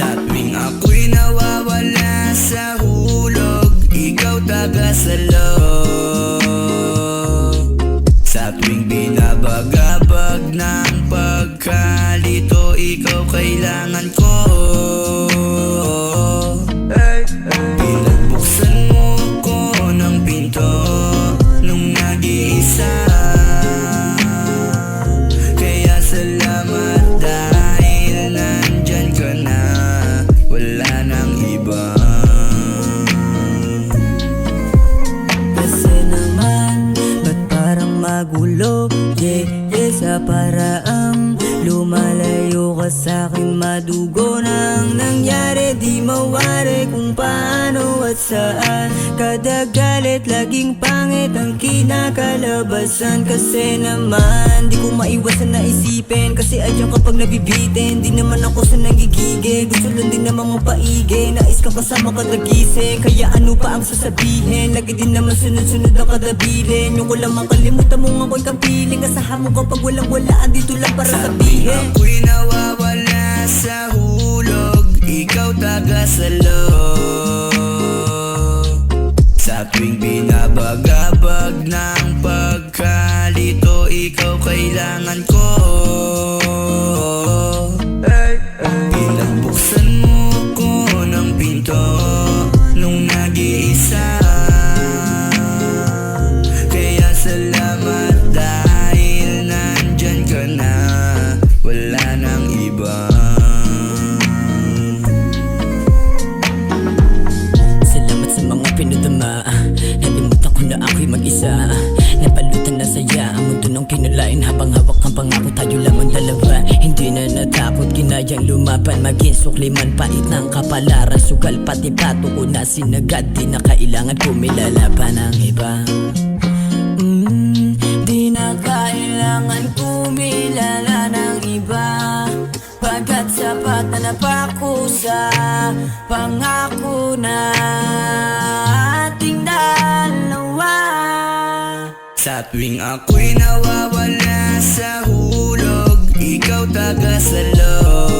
Sa tuwing ako'y nawawala sa hulog Ikaw taga-salo Sa tuwing binabagabag parang magulo? Yeah, yeah, sa paraang Lumalayo ka sa'kin madugo nang nangyari Di mawari kung paano at saan Kada galit laging pangit ang kinakalabasan. Kasi naman, di ko maiwasan na isipin. Kasi ayun kapag nabibitin Di naman ako sa nangigigil. Gusto lang din naman mapaigay Nais kang kasama kadagising Kaya ano pa ang sasabihin? Lagi din naman sunod-sunod ang kadabilin. Yung ko lang makalimutan mo nga ko'y kapiling Asahan mo kapag walang walaan Dito lang para sabihin. Ako'y nawawala Sa tuwing binabagabag ng pagkalito Ikaw kailangan ko mag-isa Napalutan na saya Ang mundo nung kinulain. Habang hawak ang pangako Tayo lamang dalawa. Hindi na natakot Kinayang lumaban. Maging sukli man Pait ng kapalaran. Sugal pati pato ko na sinagad. Di na kailangan kumilalaban ng iba. Mm, di na kumilala ng iba. Pagkat sapat na napako pangako na tuwing ako'y nawawala sa hulog Ikaw taga-salo